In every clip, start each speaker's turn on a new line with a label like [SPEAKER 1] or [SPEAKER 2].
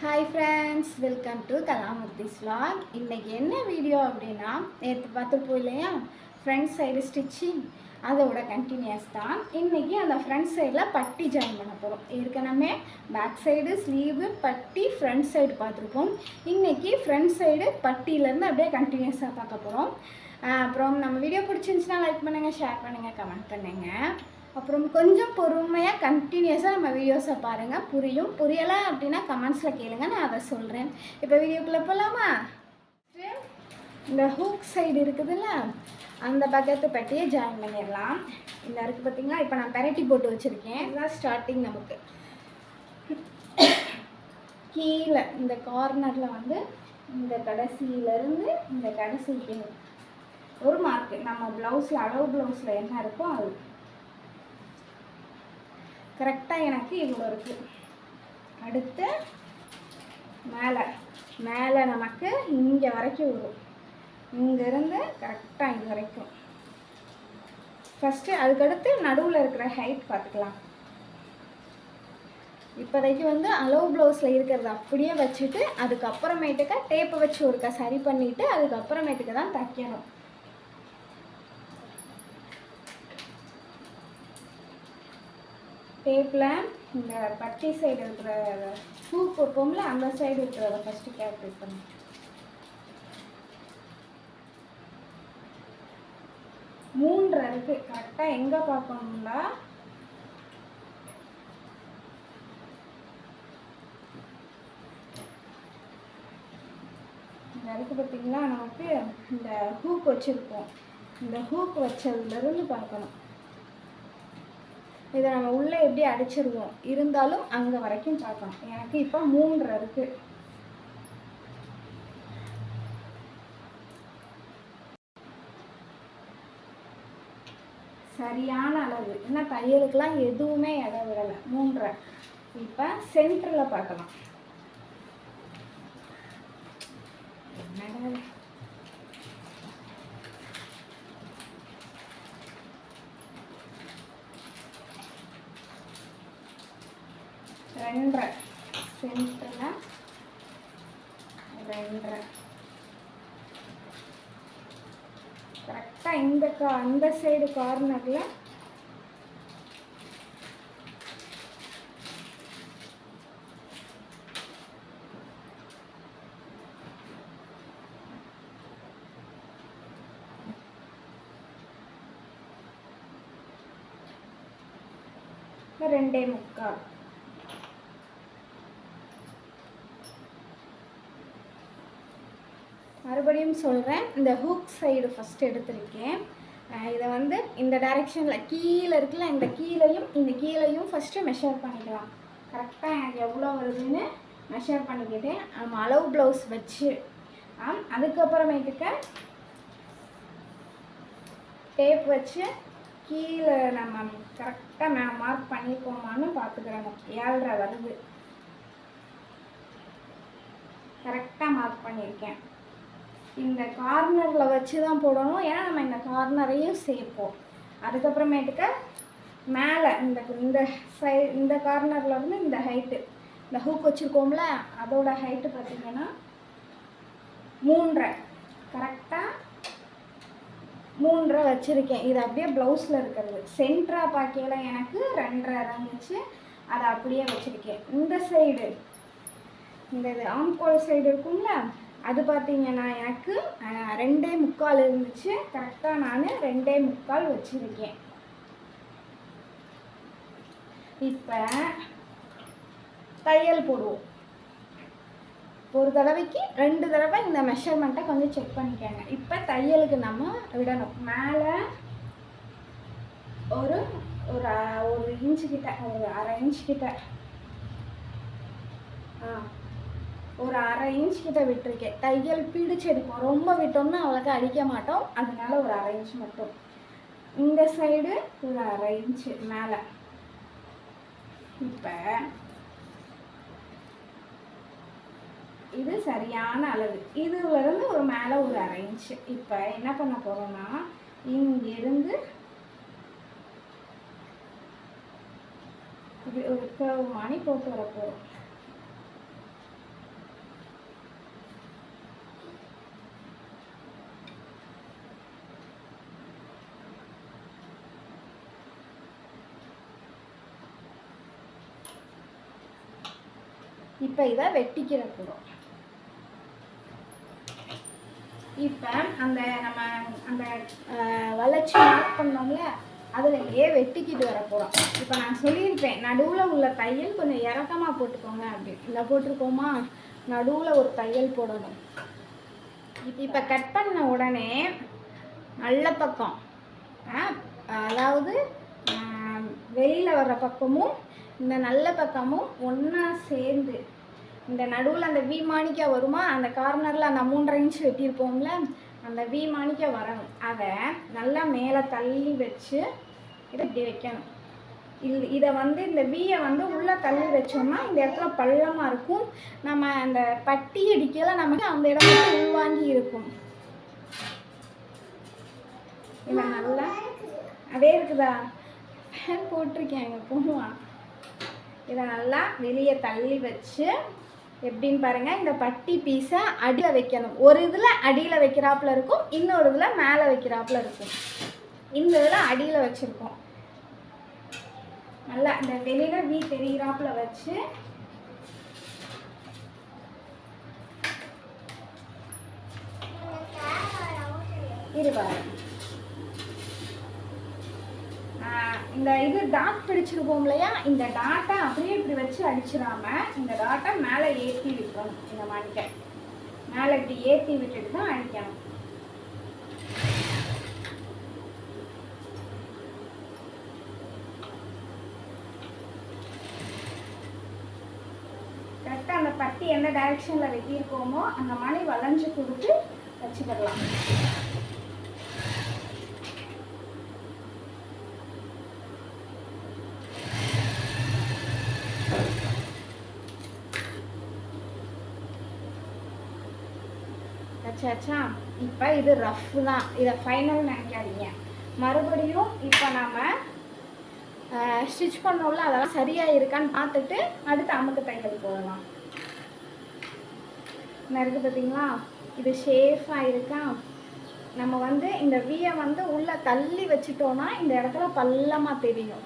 [SPEAKER 1] Hi friends welcome to Kalamoorthy's vlog. இன்றைக்கி என்ன video அப்படின்னா நேற்று பார்த்துருப்போம் இல்லையா? ஃப்ரண்ட் சைடு ஸ்டிச்சிங் அதோட கண்டினியூஸ் தான். இன்றைக்கி அந்த ஃப்ரண்ட் சைடில் பட்டி ஜாயின் பண்ண போகிறோம் ஏற்கனவே பேக் சைடு ஸ்லீவு பட்டி ஃப்ரண்ட் சைடு பார்த்துருப்போம். இன்றைக்கி ஃப்ரண்ட் சைடு பட்டியிலேருந்து அப்படியே கண்டினியூஸாக பார்க்க போகிறோம் அப்புறம் நம்ம வீடியோ பிடிச்சிருந்துச்சுன்னா லைக் பண்ணுங்கள் ஷேர் பண்ணுங்கள் கமெண்ட் பண்ணுங்கள் அப்புறம் கொஞ்சம் பொறுமையாக கண்டினியூஸாக நம்ம வீடியோஸை பாருங்கள் புரியும்? புரியலை அப்படின்னா கமெண்ட்ஸில் கேளுங்க. நான் அதை சொல்கிறேன் இப்போ வீடியோக்குள்ளே போகலாமா இந்த ஹூக் சைடு இருக்குதுல்ல? அந்த பக்கத்து பட்டியை ஜாயின் பண்ணிடலாம். இந்த இருக்குது பார்த்திங்களா இப்போ நான் பெரட்டி போட்டு வச்சுருக்கேன். இதுதான் ஸ்டார்டிங் நமக்கு. கீழே இந்த கார்னரில் வந்து இந்த கடைசியிலேருந்து இந்த கடைசிக்கு ஒரு மார்க்கு நம்ம ப்ளவுஸில் அளவு ப்ளவுஸில் என்ன இருக்கோ அது. கரெக்டாக எனக்கு இவ்வளோ இருக்குது அடுத்து மேலே. மேலே நமக்கு இங்கே வரைக்கும் வரும். இங்கேருந்து கரெக்டாக இது வரைக்கும். ஃபஸ்ட்டு அதுக்கடுத்து நடுவில் இருக்கிற ஹைட் பார்த்துக்கலாம். இப்போதைக்கு வந்து அலோவ் ப்ளவுஸில் இருக்கிறத அப்படியே வச்சுட்டு அதுக்கப்புறமேட்டுக்க டேப்பை வச்சு ஒருக்கா சரி பண்ணிவிட்டு அதுக்கப்புறமேட்டுக்கு தான் தைக்கணும். டேப்பில் இந்த பட்டி சைடு இருக்கிற பூ வைப்போம்ல அந்த சைடு இருக்கிறத ஃபஸ்ட்டு கேல்குலேட் பண்ணு. மூன்று இருக்கு கரெக்டாக எங்கே பார்க்கணும்னா இந்த இருக்கு பார்த்தீங்களா நமக்கு இந்த ஹூக் வச்சுருப்போம். இந்த ஹூக் வச்சதுலேருந்து பார்க்கணும். இதை நம்ம உள்ளே எப்படி அடிச்சிருவோம்? இருந்தாலும் அங்கே வரைக்கும் பார்க்கலாம். எனக்கு இப்போ மூன்று இருக்குது சரியான அளவு. ஏன்னா தையலுக்கெல்லாம் எதுவுமே இடம் விடலை. மூன்றரை இப்போ சென்டரில் பார்க்கலாம். என்னடா இது? ரெண்டரை சென்டரில் ரெண்டரை கரெக்டாக இந்த கா அந்த சைடு கார்னரில் ரெண்டே முக்கால் அப்படின்னு சொல்கிறேன் இந்த ஹூக் சைடு ஃபஸ்ட் எடுத்திருக்கேன். இதை வந்து இந்த டைரெக்ஷனில் கீழே இருக்குல்ல இந்த கீழையும் இந்த கீழையும் ஃபஸ்ட்டு மெஷர் பண்ணிக்கலாம். கரெக்டாக எனக்கு எவ்வளோ வருதுன்னு மெஷர் பண்ணிக்கிட்டேன். நம்ம அளவு ப்ளவுஸ் வச்சு. அதுக்கப்புறமேட்டுக்க டேப் வச்சு கீழே நம்ம கரெக்டாக நான் மார்க் பண்ணியிருக்கோமான்னு பார்த்துக்கிறேன். ஏழ்ரை வருது. கரெக்டாக மார்க் பண்ணியிருக்கேன். இந்த கார்னரில் வச்சு தான் போடணும். ஏன்னா நம்ம இந்த கார்னரையும் சேர்ப்போம். அதுக்கப்புறமேட்டுக்க மேலே இந்த இந்த சை இந்த கார்னரில் வந்து இந்த ஹைட்டு இந்த ஹூக் வச்சுருக்கோம்ல அதோட ஹைட்டு பார்த்தீங்கன்னா மூன்றரை. கரெக்டாக மூன்றரை வச்சுருக்கேன். இது அப்படியே ப்ளவுஸில் இருக்கிறது. சென்டராக பார்க்கையில எனக்கு ரெண்டரை இருந்துச்சு. அதை அப்படியே வச்சுருக்கேன். இந்த சைடு இந்த இது ஆம்கோல் சைடு இருக்கும்ல அது பார்த்தீங்கன்னா எனக்கு ரெண்டே முக்கால் இருந்துச்சு. கரெக்டாக நான் ரெண்டே முக்கால் வச்சுருக்கேன். இப்போ தையல் போடுவோம். ஒரு தடவைக்கு ரெண்டு தடவை இந்த மெஷர்மெண்ட்டை கொஞ்சம் செக் பண்ணிக்கோங்க. இப்போ தையலுக்கு நம்ம விடணும். மேலே ஒரு ஒரு ஒரு இன்ச்சு கிட்ட ஒரு அரை இன்ச் கிட்ட. ஆ. ஒரு அரை இன்ச் கிட்ட விட்டுருக்கேன். தையல் பிடிச்சு எடுப்போம். ரொம்ப விட்டோம்னா அவ்வளோக்கா அடிக்க மாட்டோம். அதனால ஒரு அரை இன்ச் மட்டும். இந்த சைடு ஒரு அரை இன்ச்சு மேலே. இப்போ இது சரியான அளவு. இதுலேருந்து ஒரு மேலே ஒரு அரை இன்ச்சு இப்போ என்ன பண்ண போகிறோம்னா இங்கிருந்து இப்படி ஒரு கர்வ் மாதிரி போட்டு வர போகிறோம் இப்போ இதை வெட்டிக்கிற போகிறோம் இப்போ அந்த நம்ம அந்த வளர்ச்சி மார்க் பண்ணோம்ல அதுலேயே வெட்டிக்கிட்டு வர போகிறோம் இப்போ நான் சொல்லியிருப்பேன் நடுவில் உள்ள தையல் கொஞ்சம் இறக்கமாக போட்டுக்கோங்க அப்படின்னு. இல்லை போட்டிருக்கோமா? நடுவில் ஒரு தையல் போடணும். இப்போ கட் பண்ண உடனே நல்ல பக்கம் ஆ, அதாவது வெளியில் வர்ற பக்கமும் இந்த நல்ல பக்கமும் ஒன்றா சேர்ந்து. இந்த நடுவில் அந்த வி மாணிக்கா வருமா? அந்த கார்னரில் அந்த மூன்றரை இன்ச் வெட்டியிருப்போம்ல அந்த வி மாணிக்கா வரணும். அதை நல்லா மேலே தள்ளி வச்சு இதை இப்படி வைக்கணும். இது இதை வந்து இந்த வீயை வந்து உள்ளே தள்ளி வச்சோம்னா இந்த இடத்துல பள்ளமாக இருக்கும். நம்ம அந்த பட்டி அடிக்கல நமக்கு அந்த இடத்துல உள்வாங்கி இருக்கும். இதை நல்லா அதே இருக்குதா? ஃபேன் போட்டிருக்கேன் எங்கள் போடுவான் இதை நல்லா வெளியே தள்ளி வச்சு எப்படின்னு பாருங்கள் இந்த பட்டி பீஸை அடியில் வைக்கணும். ஒரு இதில் அடியில் வைக்கிறாப்புல இருக்கும் இன்னொரு இதில் மேலே வைக்கிறாப்புல இருக்கும். இந்த இதில் அடியில் வச்சுருக்கோம். நல்லா இந்த வெளியில் வீ தெரிகிறாப்புல வச்சு இருபாரு இந்த இது டாட் பிடிச்சிருப்போம் இல்லையா? இந்த டாட்டை அப்படியே இப்படி வச்சு அடிச்சிடாம இந்த டாட்டை மேலே ஏற்றி விட்டுறோம் இந்த மணிக்கை. மேலே இப்படி ஏற்றி விட்டுட்டு தான் அடிக்கணும். கரெக்டாக அந்த பட்டி எந்த டைரெக்ஷனில் வெட்டியிருக்கோமோ அந்த மணி வளைஞ்சு கொடுத்து வச்சுக்கிடலாம் வச்சாச்சா இப்போ இது ரஃப் தான். இதை ஃபைனல் நினைக்காதீங்க. மறுபடியும் இப்போ நம்ம ஸ்டிச் பண்ணோம்ல அதெல்லாம் சரியாக இருக்கான்னு பார்த்துட்டு அடுத்து அமுக்கு தையல் போடலாம் என்ன இருக்குது பார்த்தீங்களா? இது ஷேஃபாக இருக்கா? நம்ம வந்து இந்த வீயை வந்து உள்ளே தள்ளி வச்சிட்டோம்னா இந்த இடத்துல பள்ளமாக தெரியும்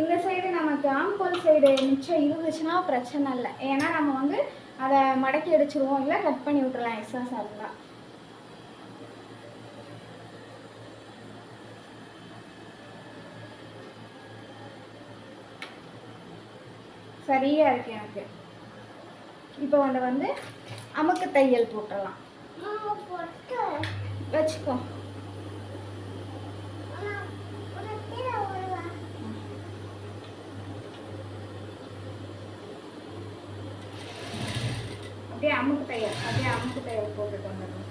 [SPEAKER 1] இந்த சைடு நமக்கு சைடு மிச்சம் இருந்துச்சுன்னா பிரச்சனை இல்லை. ஏன்னா நம்ம வந்து அதை மடக்கி அடிச்சிருவோம் இல்லை கட் பண்ணி விட்டுறலாம் எக்ஸஸ் இருந்தால் சரியா இருக்கு எனக்கு. இப்போ வந்து வந்து அமுக்கு தையல் போட்டுடலாம் வச்சுக்கோ. அப்படியே அமுக்கு தையல் அப்படியே அமுக்கு தையல் போட்டுட்டு வந்துடணும்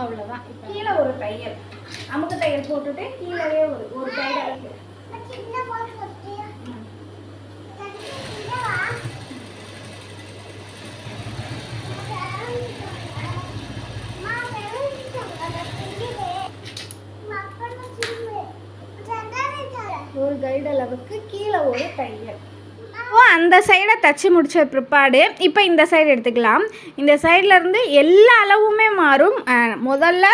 [SPEAKER 1] அவ்வளோதான் கீழே ஒரு தையல் அமுக்கு தையல் போட்டுட்டு கீழே ஒரு ஒரு தையல் இருக்கு ஒரு கைடு அளவுக்கு கீழே ஒரு தையல் ஓ அந்த சைடை தச்சு முடிச்ச பிற்பாடு இப்போ இந்த சைடு எடுத்துக்கலாம். இந்த சைட்லேருந்து எல்லா அளவுமே மாறும். முதல்ல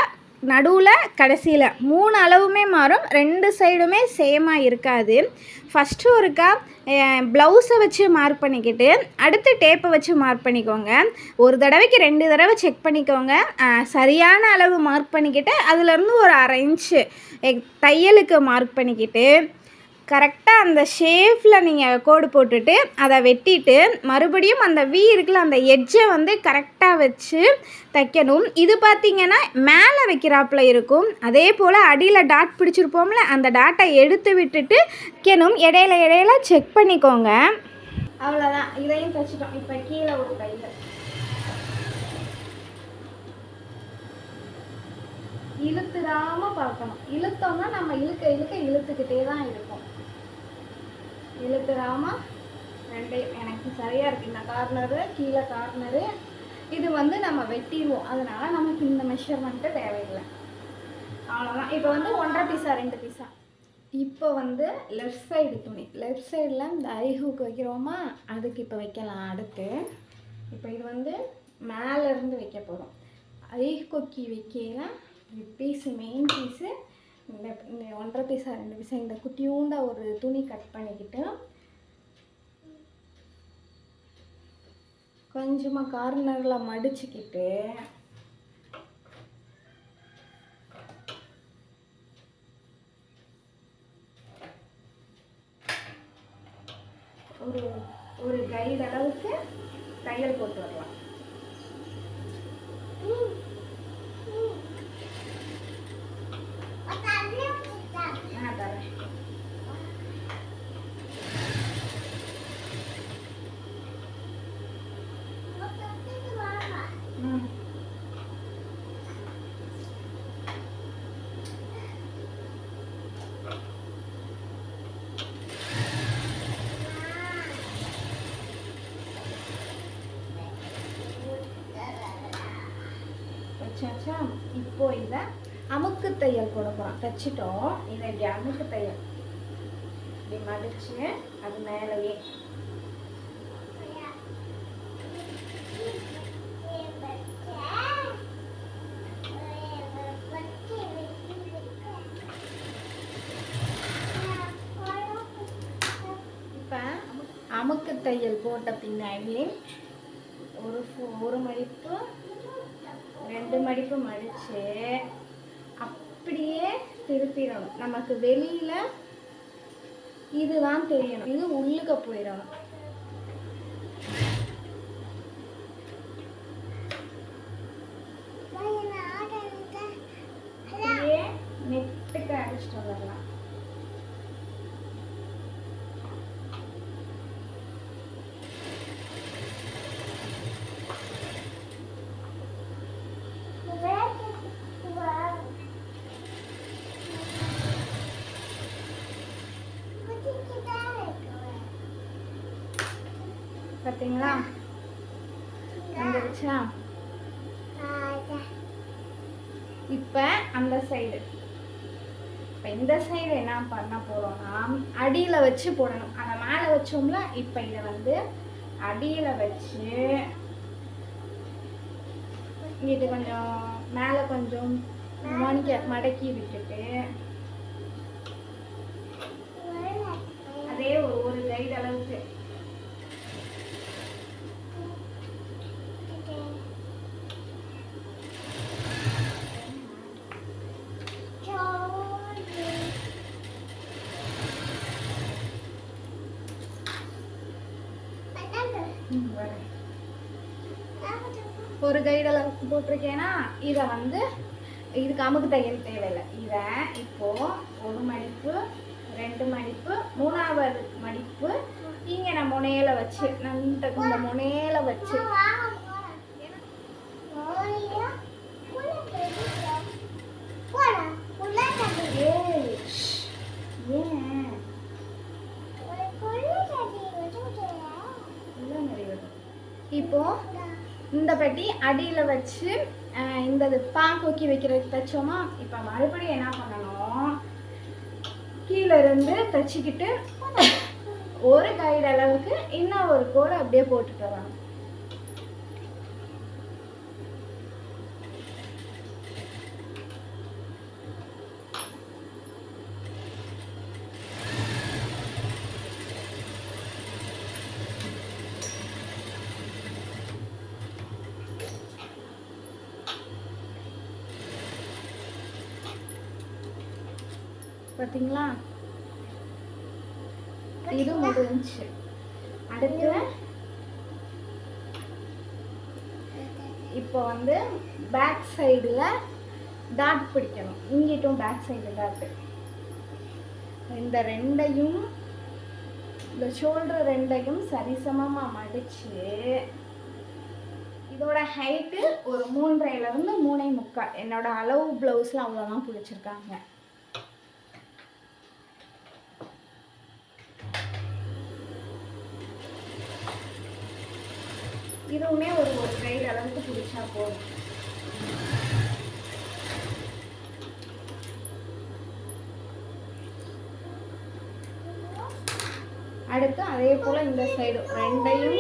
[SPEAKER 1] நடுவில் கடைசியில் மூணு அளவுமே மாறும் ரெண்டு சைடுமே சேமாக இருக்காது. ஃபஸ்ட்டு ஒருக்கா ப்ளவுஸை வச்சு மார்க் பண்ணிக்கிட்டு அடுத்து டேப்பை வச்சு மார்க் பண்ணிக்கோங்க. ஒரு தடவைக்கு ரெண்டு தடவை செக் பண்ணிக்கோங்க. சரியான அளவு மார்க் பண்ணிக்கிட்டு அதுலேருந்து ஒரு அரை இன்ச்சு தையலுக்கு மார்க் பண்ணிக்கிட்டு கரெக்டாக அந்த ஷேஃபில் நீங்கள் கோடு போட்டுட்டு அதை வெட்டிட்டு மறுபடியும் அந்த வி இருக்குல்ல அந்த எட்ஜை வந்து கரெக்டாக வச்சு தைக்கணும். இது பார்த்தீங்கன்னா மேலே வைக்கிறாப்புல இருக்கும். அதே போல் அடியில் டாட் பிடிச்சிருப்போம்ல அந்த டாட்டை எடுத்து விட்டுட்டு வைக்கணும். இடையில இடையில செக் பண்ணிக்கோங்க. அவ்வளோதான் இதையும் தைச்சிட்டோம். இப்போ கீழே ஒரு கையில் இழுத்துடாமல் பார்க்கணும். இழுத்தோம்னா நம்ம இழுக்க இழுக்க இழுத்துக்கிட்டே தான் இருக்கும். இழுத்துடாம சரியாக இருக்குது இந்த கார்னரு கீழே கார்னரு இது வந்து நம்ம வெட்டிடுவோம். அதனால் நமக்கு இந்த மெஷர்மெண்ட்டு தேவையில்லை. அவ்வளோதான் இப்போ வந்து ஒன்றரை பீஸா ரெண்டு பீஸா? இப்போ வந்து லெஃப்ட் சைடு துணி. லெஃப்ட் சைடில் இந்த ஐ வைக்கிறோமா? அதுக்கு இப்போ வைக்கலாம். அடுத்து இப்போ இது வந்து மேலேருந்து வைக்க போகிறோம் ஐ கொக்கி வைக்கலாம் பீஸு மெயின் பீஸு இந்த இந்த ஒன்றரை பீஸா ரெண்டு பீஸா இந்த குட்டியூண்டாக ஒரு துணி கட் பண்ணிக்கிட்டு கொஞ்சமாக கார்னரில் மடிச்சுக்கிட்டு ஒரு ஒரு கைடு அளவுக்கு தையல் போட்டு வரலாம். வச்சாச்சா இப்போ இதை அமுக்கு தையல் போட போகிறோம் தைச்சிட்டோம். இதை இப்படி அமுக்கு தையல். இப்படி மடிச்சு அது மேலேயே. இப்போ அமுக்கு தையல் போட்ட பின்னாடி ஒரு ஒரு மடிப்பு ரெண்டு மடிப்பு மடித்து அப்படியே திருப்பிடணும். நமக்கு வெளியில் இதுதான் தெரியணும். இது உள்ளுக்க போயிடணும். பார்த்தீங்களா வந்துருச்சா? இப்போ அந்த சைடு இப்போ இந்த சைடு என்ன பண்ண போகிறோம்னா அடியில் வச்சு போடணும். அதை மேலே வச்சோம்ல இப்போ இதை வந்து அடியில் வச்சு இது கொஞ்சம் மேலே கொஞ்சம் மணிக்க மடக்கி விட்டுட்டு அதே ஒரு ஒரு கைடு அளவுக்கு ம், வரேன். ஒரு கைடு அளவுக்கு போட்டிருக்கேன்னா இதை வந்து இதுக்கு அமுக்கு தையல் தேவையில்லை. இதை இப்போ ஒரு மடிப்பு ரெண்டு மடிப்பு மூணாவது மடிப்பு இங்கே நான் முனையில வச்சு இந்த இந்த முனையில வச்சு. ஏய், ஷ், ஏன்? உள்ள நிறைவது. இப்போ இந்த பெட்டி அடியில் வச்சு இந்த இது பான் கொக்கி வைக்கிறதுக்கு தைச்சோமா? இப்போ மறுபடியும் என்ன பண்ணணும்? கீழே இருந்து தைச்சிக்கிட்டு ஒரு கைடு அளவுக்கு இன்னும் ஒரு கோடு அப்படியே போட்டுட்டு வரணும். பார்த்தீங்களா இது முடிஞ்சுச்சு அடுத்து இப்போ வந்து பேக் சைடில் டாட் பிடிக்கணும். இங்கிட்டும் பேக் சைடு டாட்டு இந்த ரெண்டையும் இந்த ஷோல்டர் ரெண்டையும் சரிசமமாக மடிச்சு இதோட ஹைட்டு ஒரு மூன்றரைலேருந்து மூணே முக்கால். என்னோட அளவு ப்ளவுஸில் அவ்வளோதான் பிடிச்சிருக்காங்க.
[SPEAKER 2] இதுவுமே ஒரு ஒரு கைடு அளவுக்கு பிடிச்சா போதும். அடுத்து அதே போல் இந்த சைடு ரெண்டையும்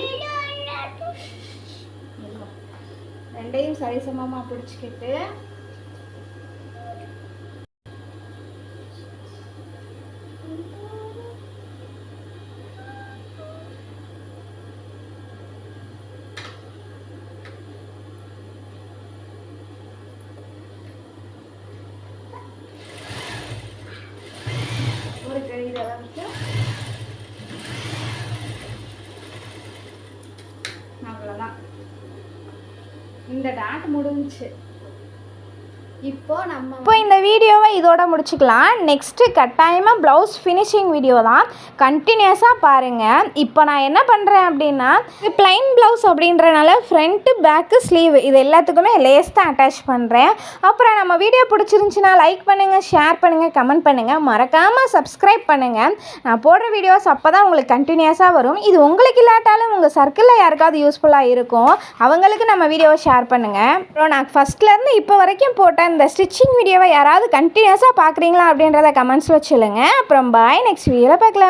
[SPEAKER 2] ரெண்டையும் சரிசமமாக பிடிச்சிக்கிட்டு ஒரு கழித அளவுக்கு அவ்வளோதான் இந்த டாட் முடிஞ்சுச்சு இப்போ நம்ம
[SPEAKER 1] இப்போ இந்த வீடியோவை இதோட முடிச்சுக்கலாம். நெக்ஸ்ட்டு கட்டாயமாக ப்ளவுஸ் ஃபினிஷிங் வீடியோ தான். கண்டினியூஸாக பாருங்கள் இப்போ நான் என்ன பண்ணுறேன் அப்படின்னா ப்ளைன் பிளைன் ப்ளவுஸ் அப்படின்றனால ஃப்ரண்ட்டு பேக்கு ஸ்லீவ் இது எல்லாத்துக்குமே லேஸ் தான் அட்டாச் பண்ணுறேன் அப்புறம் நம்ம வீடியோ பிடிச்சிருந்துச்சின்னா லைக் பண்ணுங்கள் ஷேர் பண்ணுங்கள் கமெண்ட் பண்ணுங்கள் மறக்காமல் சப்ஸ்கிரைப் பண்ணுங்கள் நான் போடுற வீடியோஸ் அப்போ தான் உங்களுக்கு கண்டினியூஸாக வரும். இது உங்களுக்கு இல்லாட்டாலும் உங்கள் சர்க்கிளில் யாருக்காவது யூஸ்ஃபுல்லாக இருக்கும். அவங்களுக்கு நம்ம வீடியோவை ஷேர் பண்ணுங்கள் அப்புறம் நான் ஃபஸ்ட்லேருந்து இப்போ வரைக்கும் போட்ட இந்த ஸ்டிச்சிங் வீடியோவை யாராவது கண்டினியூஸாக பார்க்குறீங்களா அப்படின்றத கமெண்ட்ஸில் சொல்லுங்கள் அப்புறம் பாய் நெக்ஸ்ட் வீடியோவில் பார்க்கலாம்.